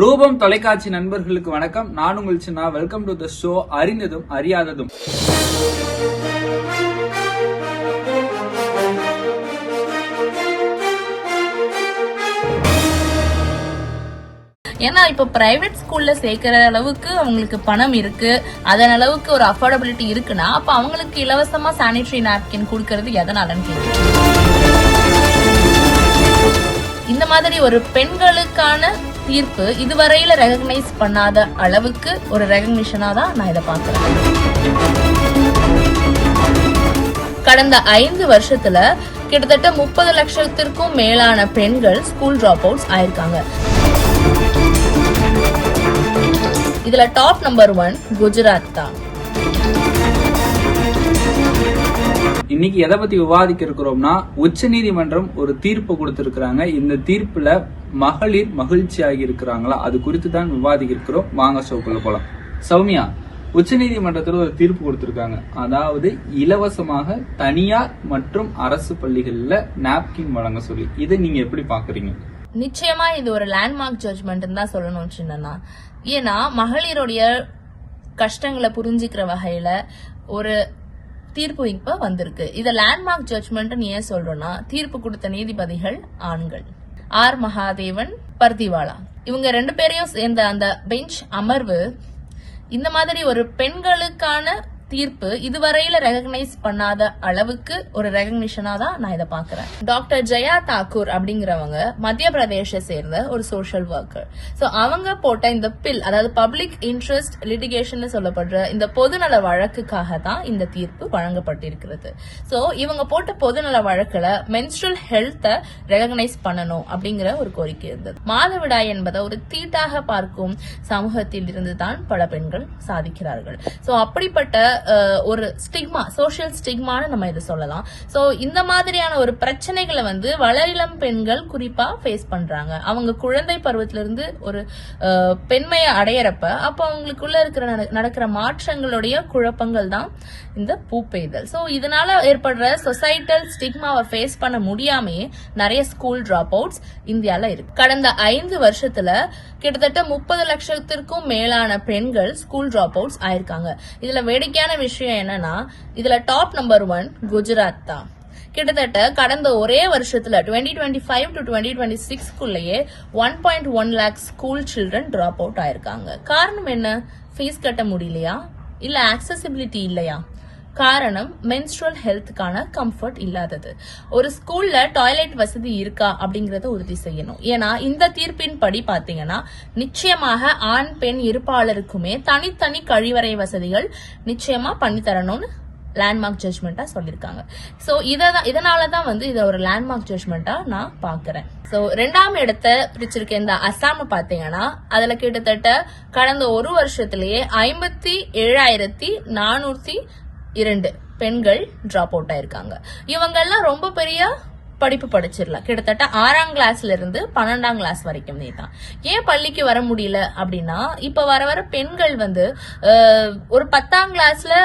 ரூபம் தொலைக்காட்சி நண்பர்களுக்கு வணக்கம். நான் உங்கள் சின்ன. வெல்கம் டு த ஷோ அறிந்ததும் அறியாததும். ஏன்னா இப்போ பிரைவேட் ஸ்கூல்ல சேர்க்கிற அளவுக்கு அவங்களுக்கு பணம் இருக்கு. அதன் அளவுக்கு ஒரு அஃபோர்டபிலிட்டி இருக்குன்னா அப்ப அவங்களுக்கு இலவசமா சானிடரி நாப்கின் கொடுக்கறது எதனாலன்னு கேக்குறேன் இந்த மாதிரி ஒரு பெண்களுக்கான தீர்ப்பு இதுவரையில ரெகக்னைஸ் பண்ணாத அளவுக்கு ஒரு ரெகக்னிஷனா தான் நான் இதை பார்க்கிறேன். கடந்த ஐந்து வருஷத்துல கிட்டத்தட்ட முப்பது லட்சத்திற்கும் மேலான பெண்கள் ஸ்கூல் டிராப் அவுட்ஸ் ஆயிருக்காங்க. இதுல டாப் நம்பர் ஒன் குஜராத் தான். இன்னைக்கு எதை பத்தி விவாதிக்க இருக்கிறோம்னா உச்சநீதிமன்றம் ஒரு தீர்ப்பு கொடுத்திருக்கிறாங்க. இந்த தீர்ப்புல மகளிர் மகிழ்ச்சி ஆகி இருக்கிறாங்களா? அது குறித்து தான் விவாதிக்க இருக்கிறோம். வாங்க ஷோக்குள்ள போலாம். சௌமியா உச்சநீதிமன்றத்துல ஒரு தீர்ப்பு கொடுத்திருக்காங்க. அதாவது இலவசமாக தனியார் மற்றும் அரசு பள்ளிகள்ல நாப்கின் வழங்க சொல்லி. இதை நீங்க எப்படி பாக்குறீங்க? நிச்சயமா இது ஒரு லேண்ட்மார்க் ஜட்மெண்ட் தான் சொல்லணும் சின்னதான் ஏன்னா மகளிருடைய கஷ்டங்களை புரிஞ்சுக்கிற வகையில ஒரு தீர்ப்பு இப்ப வந்திருக்கு. இத லேண்ட்மார்க் ஜட்ஜ்மெண்ட் ஏன் சொல்றோம்னா தீர்ப்பு கொடுத்த நீதிபதிகள் ஆண்கள். ஆர் மகாதேவன் பர்திவாலா. இவங்க ரெண்டு பேரையும் சேர்ந்த அந்த பெஞ்ச் அமர்வு இந்த மாதிரி ஒரு பெண்களுக்கான தீர்ப்பு இதுவரையில ரெகக்னைஸ் பண்ணாத அளவுக்கு ஒரு ரெகக்னிஷனா தான் நான் இதை பாக்குறேன் டாக்டர் ஜெயா தாக்கூர் அப்படிங்கிறவங்க மத்திய பிரதேச சேர்ந்த ஒரு சோஷியல் ஒர்க்கர் சோ அவங்க போட்ட இந்த பில் அதாவது பப்ளிக் இன்ட்ரெஸ்ட் லிட்டிகேஷன் சொல்லப்படுற இந்த பொதுநல வழக்குக்காக தான் இந்த தீர்ப்பு வழங்கப்பட்டிருக்கிறது. சோ இவங்க போட்ட பொதுநல வழக்குல மென்ஸ்ட்ரல் ஹெல்த்தை ரெகக்னைஸ் பண்ணணும் அப்படிங்கிற ஒரு கோரிக்கை இருந்தது. மாதவிடாய் என்பதை ஒரு தீட்டாக பார்க்கும் சமூகத்தில் இருந்து தான் பல பெண்கள் சாதிக்கிறார்கள். சோ அப்படிப்பட்ட ஒரு ஸ்டிக்மா சோஷியல் ஸ்டிக்மான்னு நம்ம இதை சொல்லலாம். ஸோ இந்த மாதிரியான ஒரு பிரச்சனைகளை வந்து வளரிளம் பெண்கள் குறிப்பாக ஃபேஸ் பண்ணுறாங்க அவங்க குழந்தை பருவத்திலிருந்து ஒரு பெண்மையை அடையிறப்ப அப்போ அவங்களுக்குள்ள இருக்கிற நட- நடக்கிற மாற்றங்களுடைய குழப்பங்கள் தான் இந்த பூப்பெய்தல். ஸோ இதனால ஏற்படுற சொசைட்டல் ஸ்டிக்மாவை ஃபேஸ் பண்ண முடியாமையே நிறைய ஸ்கூல் ட்ராப் அவுட்ஸ் இந்தியாவில் இருக்கு. கடந்த ஐந்து வருஷத்துல கிட்டத்தட்ட முப்பது லட்சத்திற்கும் மேலான பெண்கள் ஸ்கூல் டிராப் அவுட்ஸ் ஆயிருக்காங்க. இதுல வேடிக்கையான விஷயம் என்னன்னா இதுல டாப் நம்பர் ஒன் குஜராத் தான். கிட்டத்தட்ட கடந்த ஒரே வருஷத்துல twenty twenty five to twenty twenty சிக்ஸ்க்குள்ளேயே one point one lakh school children drop out ஆயிருக்காங்க. காரணம் என்ன? ஃபீஸ் கட்ட முடியலையா? இல்ல ஆக்சசிபிலிட்டி இல்லையா? காரணம் மென்ஸ்ட்ரல் ஹெல்த்துக்கான கம்ஃபர்ட் இல்லாதது. ஒரு ஸ்கூல்ல டாய்லெட் வசதி இருக்கா அப்படிங்கறத உறுதி செய்யணும். ஏன்னா இந்த தீர்ப்பின் படி பாத்தீங்கன்னா நிச்சயமாக ஆண் பெண் இருப்பாளருக்குமே தனித்தனி கழிவறை வசதிகள் நிச்சயமா பண்ணி தரணும்னு லேண்ட்மார்க் ஜட்மெண்டா சொல்லியிருக்காங்க. ஸோ இததான் இதனால தான் வந்து இதை ஒரு லேண்ட்மார்க் ஜட்மெண்டா நான் பார்க்குறேன். ஸோ ரெண்டாம் இடத்த பிடிச்சிருக்க இந்த அசாம பாத்தீங்கன்னா அதுல கிட்டத்தட்ட கடந்த ஒரு வருஷத்திலேயே ஐம்பத்தி ஏழாயிரத்தி நானூத்தி இரண்டு பெண்கள் டிராப் அவுட் ஆயிருக்காங்க. இவங்கெல்லாம் ரொம்ப பெரிய படிப்பு படிச்சிடலாம். கிட்டத்தட்ட ஆறாம் கிளாஸ்ல இருந்து பன்னெண்டாம் கிளாஸ் வரைக்கும் தான் ஏன் பள்ளிக்கு வர முடியல அப்படின்னா இப்ப வர வர பெண்கள் வந்து ஒரு பத்தாம் கிளாஸ்ல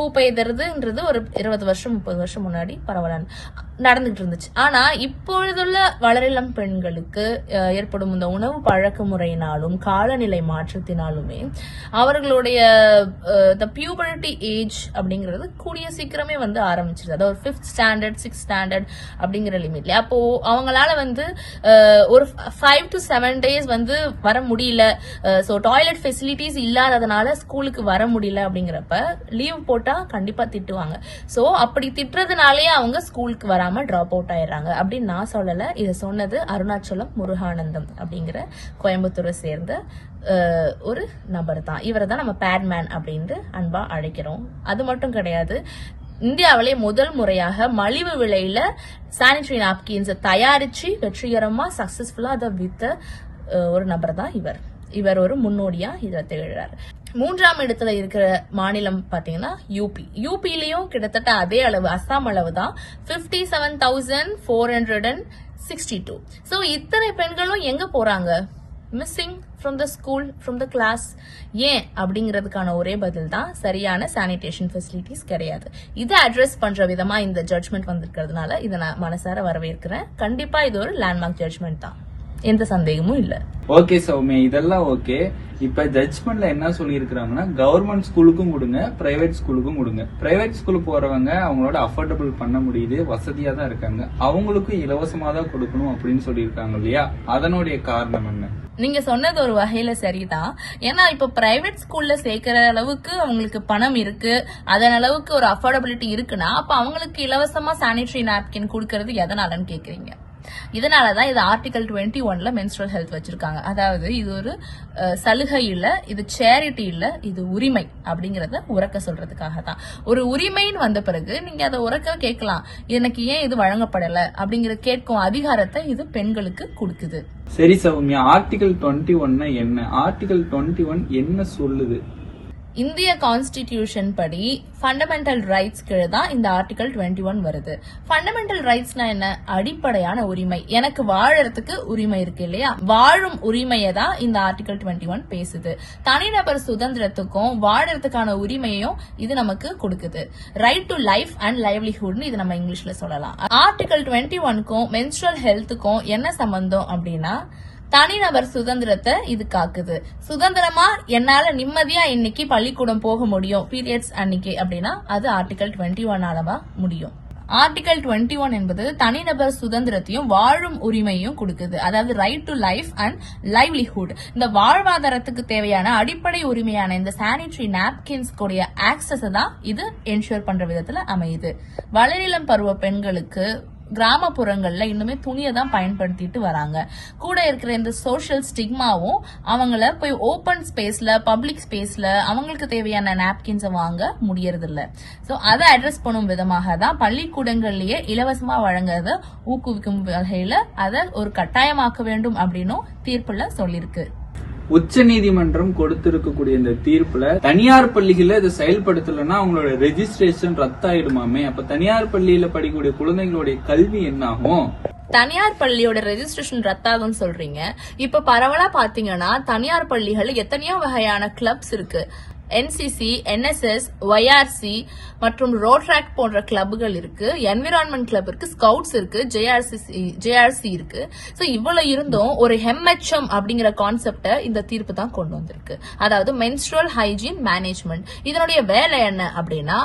பூ பெய்தறதுன்றது ஒரு இருபது வருஷம் முப்பது வருஷம் முன்னாடி பரவாயில்ல நடந்துகிட்டு இருந்துச்சு. ஆனா இப்பொழுதுள்ள வளரிளம் பெண்களுக்கு ஏற்படும் இந்த உணவு பழக்க முறையினாலும் காலநிலை மாற்றத்தினாலுமே அவர்களுடைய த பியூபர்ட்டி ஏஜ் அப்படிங்கிறது கூடிய சீக்கிரமே வந்து ஆரம்பிச்சிருது. அதாவது ஒரு ஃபிஃப்த் ஸ்டாண்டர்ட் சிக்ஸ் ஸ்டாண்டர்ட் அப்படிங்கிற லிமிட்ல. அப்போ அவங்களால வந்து ஒரு ஃபைவ் டு செவன் டேஸ் வந்து வர முடியல. ஸோ டாய்லெட் ஃபெசிலிட்டிஸ் இல்லாததுனால ஸ்கூலுக்கு வர முடியல அப்படிங்கிறப்ப லீவ் போட்டு கண்டிப்பா திட்டுவாங்க. ஸோ அப்படி திட்டுறதுனாலேயே அவங்க ஸ்கூலுக்கு வராம டிராப் அவுட் ஆயிடுறாங்க. அப்படின்னு நான் சொல்லல. இதை சொன்னது அருணாச்சலம் முருகானந்தம் அப்படிங்கிற கோயம்புத்தூரை சேர்ந்த ஒரு நபர் தான். இவரை தான் நம்ம பேட்மேன் அப்படின்னு அன்பா அழைக்கிறோம். அது மட்டும் கிடையாது. இந்தியாவிலே முதல் முறையாக மலிவு விலையில சானிட்டரி நாப்கின்ஸை தயாரிச்சு வெற்றிகரமா சக்சஸ்ஃபுல்லா அதை வித்த ஒரு நபர் தான் இவர். இவர் ஒரு முன்னோடியா இதில் திகழ்கிறார் மூன்றாம் இடத்துல இருக்கிற மாநிலம் பாத்தீங்கன்னா யூபி யூபிலையும் கிட்டத்தட்ட அதே அளவு அஸ்ஸாம் அளவு தான். Fifty seven thousand four hundred and sixty two so இத்தனை பெண்களும் எங்க போறாங்க? Missing from the school from the class ஏன்? அப்படிங்கிறதுக்கான ஒரே பதில் தான் சரியான சானிடேஷன் ஃபெசிலிட்டிஸ் கிடையாது. இதை அட்ரஸ் பண்ற விதமா இந்த ஜட்மெண்ட் வந்திருக்கிறதுனால இதை நான் மனசார வரவேற்கிறேன். கண்டிப்பா இது ஒரு லேண்ட்மார்க் ஜட்மெண்ட் தான். எந்த சந்தேகமும் இல்ல. ஓகே சௌமியா இதெல்லாம் ஓகே இப்ப ஜட்ஜ்மெண்ட்ல என்ன சொல்லியிருக்கிறாங்கன்னா கவர்மெண்ட் ஸ்கூலுக்கும் கொடுங்க பிரைவேட் ஸ்கூலுக்கும் கொடுங்க. பிரைவேட் ஸ்கூல் போறவங்க அவங்களோட அஃபோர்டபுள் பண்ண முடியுது வசதியா தான் இருக்காங்க. அவங்களுக்கும் இலவசமா தான் கொடுக்கணும் அப்படின்னு சொல்லியிருக்காங்க இல்லையா? அதனுடைய காரணம் என்ன? நீங்க சொன்னது ஒரு வகையில சரிதான். ஏன்னா இப்ப பிரைவேட் ஸ்கூல்ல சேர்க்கிற அளவுக்கு அவங்களுக்கு பணம் இருக்கு. அதன் அளவுக்கு ஒரு அஃபோர்டபிலிட்டி இருக்குன்னா அப்ப அவங்களுக்கு இலவசமா சானிட்டரி நாப்கின் கொடுக்கறது எதனாலன்னு கேக்குறீங்க? இதனால தான் இது ஆர்டிகல் டுவெண்ட்டி ஒன்ல மென்ஸ்ட்ரல் ஹெல்த் வச்சிருக்காங்க. அதாவது இது ஒரு சலுகை இல்லை இது சேரிட்டி இல்லை இது உரிமை அப்படிங்கிறத உறக்க சொல்றதுக்காக தான் ஒரு உரிமைன்னு வந்த பிறகு நீங்க அதை உறக்க கேட்கலாம். எனக்கு ஏன் இது வழங்கப்படல அப்படிங்கிற கேட்கும் அதிகாரத்தை இது பெண்களுக்கு கொடுக்குது. சரி சௌமியா ஆர்டிகல் டுவெண்ட்டி ஒன்னா என்ன? ஆர்டிகல் டுவெண்ட்டி ஒன் என்ன சொல்லுது? இந்திய கான்ஸ்டிடியூஷன் படி ஃபண்டமெண்டல் ரைட்ஸ் கீழே தான் இந்த ஆர்டிகல் 21 ஒன் வருது ஃபண்டமெண்டல் ரைட்ஸ்னா என்ன? அடிப்படையான உரிமை. எனக்கு வாழறதுக்கு உரிமை இருக்கு இல்லையா? வாழும் உரிமையை தான் இந்த ஆர்டிகல் 21 ஒன் பேசுது. தனிநபர் சுதந்திரத்துக்கும் வாழறதுக்கான உரிமையும் இது நமக்கு கொடுக்குது. ரைட் டு லைஃப் அண்ட் லைவ்லிஹுட்னு இது நம்ம இங்கிலீஷ்ல சொல்லலாம். ஆர்டிகல் 21 ஒன்க்கும் மென்ஸ்ட்ரல் ஹெல்த்துக்கும் என்ன சம்பந்தம் அப்படின்னா தனிநபர் சுதந்திரத்தை இது காக்குது. சுதந்திரமா என்னால நிம்மதியா இன்னைக்கு பள்ளிக்கூடம் போக முடியும். பீரியட்ஸ் அன்னைக்கு அப்படின்னா அது ஆர்டிகல் டுவெண்ட்டி ஒன் அளவா முடியும். ஆர்டிகல் 21 ஒன் என்பது தனிநபர் சுதந்திரத்தையும் வாழும் உரிமையும் கொடுக்குது. அதாவது right to life and livelihood இந்த வாழ்வாதாரத்துக்கு தேவையான அடிப்படை உரிமையான இந்த சானிடரி நாப்கின்ஸ் கூடிய ஆக்சஸ் தான் இது என்ஷூர் பண்ற விதத்துல அமையுது. வளரிளம் பருவ பெண்களுக்கு கிராமப்புறங்கள்ல இன்னுமே துணியை தான் பயன்படுத்திட்டு வராங்க. கூட இருக்கிற இந்த சோஷியல் ஸ்டிக்மாவும் அவங்கள போய் ஓப்பன் ஸ்பேஸ்ல பப்ளிக் ஸ்பேஸ்ல அவங்களுக்கு தேவையான நாப்கின்ஸை வாங்க முடியறது இல்ல சோ அதை அட்ரஸ் பண்ணும் விதமாக தான் பள்ளிக்கூடங்கள்லயே இலவசமா வழங்குறத ஊக்குவிக்கும் வகையில அதை ஒரு கட்டாயமாக்க வேண்டும் அப்படின்னும் தீர்ப்புல சொல்லியிருக்கு. உச்ச நீதிமன்றம் கொடுத்திருக்கக்கூடிய இந்த தீர்ப்புல தனியார் பள்ளிகள்ல இதை செயல்படுத்தலைன்னா அவங்களோட ரெஜிஸ்ட்ரேஷன் ரத்தாயிடுமாமே. அப்ப தனியார் பள்ளியில படிக்கக்கூடிய குழந்தைகளுடைய கல்வி என்ன ஆகும் தனியார் பள்ளியோட ரெஜிஸ்ட்ரேஷன் ரத்தாகும் சொல்றீங்க. இப்ப பரவலா பாத்தீங்கன்னா தனியார் பள்ளிகள் எத்தனையோ வகையான கிளப்ஸ் இருக்கு. என்சிசி என்எஸ்எஸ் ஒய்ஆர்சி மற்றும் ரோட்ராக் போன்ற கிளப்புகள் இருக்கு. என்விரான்மெண்ட் கிளப் இருக்கு ஸ்கவுட்ஸ் இருக்கு ஜேஆர்சி ஜேஆர்சி இருக்கு. ஸோ இவ்வளவு இருந்தும் ஒரு ஹெம்எச்எம் அப்படிங்கிற கான்செப்டை இந்த தீர்ப்பு தான் கொண்டு வந்திருக்கு. அதாவது மென்ஸ்ட்ரல் ஹைஜீன் மேனேஜ்மெண்ட் இதனுடைய வேலை என்ன அப்படின்னா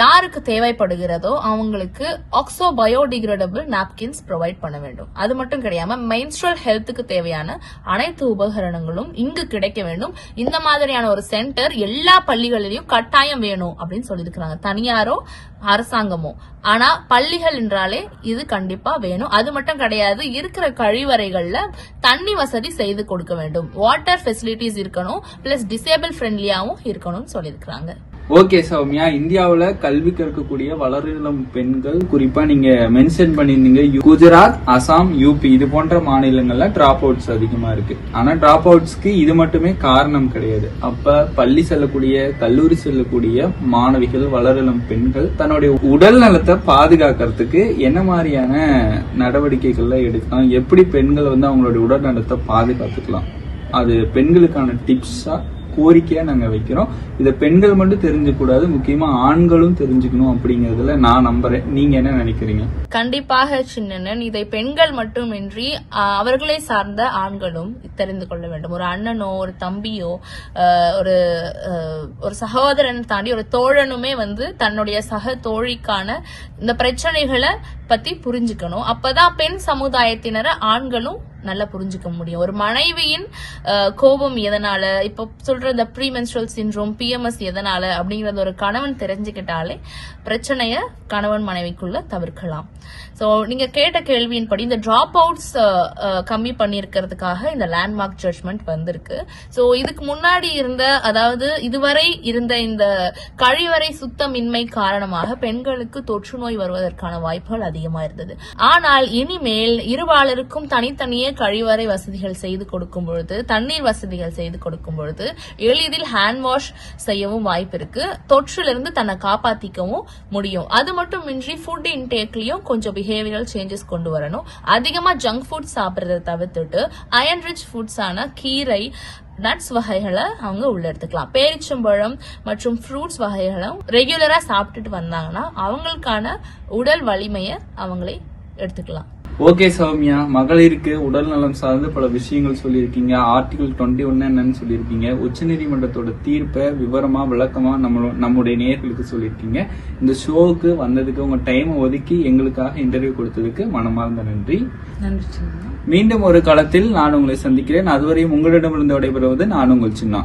யாருக்கு தேவைப்படுகிறதோ அவங்களுக்கு ஆக்சோ பயோடிகிரேடபிள் நாப்கின்ஸ் ப்ரொவைட் பண்ண வேண்டும். அது மட்டும் கிடையாம மென்ஸ்ட்ரல் ஹெல்த்துக்கு தேவையான அனைத்து உபகரணங்களும் இங்கு கிடைக்க வேண்டும். இந்த மாதிரியான ஒரு சென்டர் எல்லா எல்லா பள்ளிகளிலையும் கட்டாயம் வேணும் அப்படின்னு சொல்லியிருக்கிறாங்க. தனியாரோ அரசாங்கமோ. ஆனா பள்ளிகள் என்றாலே இது கண்டிப்பா வேணும். அது மட்டும் கிடையாது இருக்கிற கழிவறைகள்ல தண்ணி வசதி செய்து கொடுக்க வேண்டும். வாட்டர் ஃபெசிலிட்டிஸ் இருக்கணும் பிளஸ் டிசேபிள் ஃப்ரெண்ட்லியாவும் இருக்கணும்னு சொல்லியிருக்கிறாங்க. ஓகே சௌமியா. இந்தியாவில் கல்வி கற்கக்கூடிய வளரிளம் பெண்கள் குறிப்பாக நீங்கள் மென்ஷன் பண்ணியிருந்தீங்க குஜராத் அசாம் யூபி இது போன்ற மாநிலங்களில் ட்ராப் அவுட்ஸ் அதிகமாக இருக்குது ஆனால் ட்ராப் அவுட்ஸ்க்கு இது மட்டுமே காரணம் கிடையாது. அப்போ பள்ளி செல்லக்கூடிய கல்லூரி செல்லக்கூடிய மாணவிகள் வளரிளம் பெண்கள் தன்னுடைய உடல் நலத்தை பாதுகாக்கிறதுக்கு என்ன மாதிரியான நடவடிக்கைகள்லாம் எடுக்கலாம்? எப்படி பெண்கள் வந்து அவங்களுடைய உடல் நலத்தை பாதுகாத்துக்கலாம்? அது பெண்களுக்கான டிப்ஸாக கோரிக்கையா நாங்க வைக்கிறோம். இத பெண்கள் மட்டும் தெரிஞ்சுக்கூடாது முக்கியமா ஆண்களும் தெரிஞ்சுக்கணும் அப்படிங்கறதுல நான் நம்புறேன். நீங்க என்ன நினைக்கிறீங்க? கண்டிப்பாக சின்னனன் இதை பெண்கள் மட்டுமின்றி அவர்களை சார்ந்த ஆண்களும் தெரிந்து கொள்ள வேண்டும். ஒரு அண்ணனோ ஒரு தம்பியோ ஒரு ஒரு சகோதரன் தாண்டி ஒரு தோழனுமே வந்து தன்னுடைய சக தோழிக்கான இந்த பிரச்சனைகளை பத்தி புரிஞ்சுக்கணும். அப்பதான் பெண் சமுதாயத்தினரை ஆண்களும் நல்லா புரிஞ்சுக்க முடியும். ஒரு மனைவியின் கோபம் எதனால இப்ப சொல்ற இந்த ப்ரீமென்ஸ்ட்ரல் சின்ரோம் பிஎம்எஸ் எதனால அப்படிங்கறது ஒரு கணவன் தெரிஞ்சுக்கிட்டாலே பிரச்சனைய கணவன் மனைவிக்குள்ள தவிர்க்கலாம். ஸோ நீங்கள் கேட்ட கேள்வியின்படி இந்த ட்ராப் அவுட்ஸ் கம்மி பண்ணியிருக்கிறதுக்காக இந்த லேண்ட்மார்க் ஜட்மெண்ட் வந்திருக்கு. ஸோ இதுக்கு முன்னாடி இருந்த அதாவது இதுவரை இருந்த இந்த கழிவறை சுத்தமின்மை காரணமாக பெண்களுக்கு தொற்று நோய் வருவதற்கான வாய்ப்புகள் அதிகமாக இருந்தது. ஆனால் இனிமேல் இருவாளருக்கும் தனித்தனியே கழிவறை வசதிகள் செய்து கொடுக்கும் பொழுது தண்ணீர் வசதிகள் செய்து கொடுக்கும் பொழுது எளிதில் ஹேண்ட் வாஷ் செய்யவும் வாய்ப்பு இருக்கு. தொற்றிலிருந்து தன்னை காப்பாத்திக்கவும் முடியும். அது மட்டுமின்றி ஃபுட் இன்டேக்லயும் கொஞ்சம் பிஹேவியரல் சேஞ்சஸ் கொண்டு வரணும். அதிகமா ஜங்க் ஃபுட் சாப்பிட்றத தவிர்த்துட்டு அயன் ரிச் ஃபுட்ஸான கீரை நட்ஸ் வகைகளை அவங்க உள்ள எடுத்துக்கலாம். பேரிச்சம்பழம் மற்றும் ஃப்ரூட்ஸ் வகைகளும் ரெகுலரா சாப்பிட்டுட்டு வந்தாங்கன்னா அவங்களுக்கான உடல் வலிமையை அவங்களே எடுத்துக்கலாம். ஓகே சௌமியா மகளிருக்கு உடல் நலம் சார்ந்து பல விஷயங்கள் சொல்லியிருக்கீங்க. ஆர்டிகல் டுவெண்ட்டி ஒன்னு என்னன்னு சொல்லியிருக்கீங்க. உச்சநீதிமன்றத்தோட தீர்ப்பை விவரமா விளக்கமா நம்ம நம்முடைய நேயர்களுக்கு சொல்லியிருக்கீங்க. இந்த ஷோவுக்கு வந்ததுக்கு உங்க டைம் ஒதுக்கி எங்களுக்காக இன்டர்வியூ கொடுத்ததுக்கு மனமார்ந்த நன்றி. நன்றி மீண்டும் ஒரு களத்தில் நான் உங்களை சந்திக்கிறேன். அதுவரையும் உங்களிடமிருந்து விடைபெறுவது நான் உங்கள் சின்னா.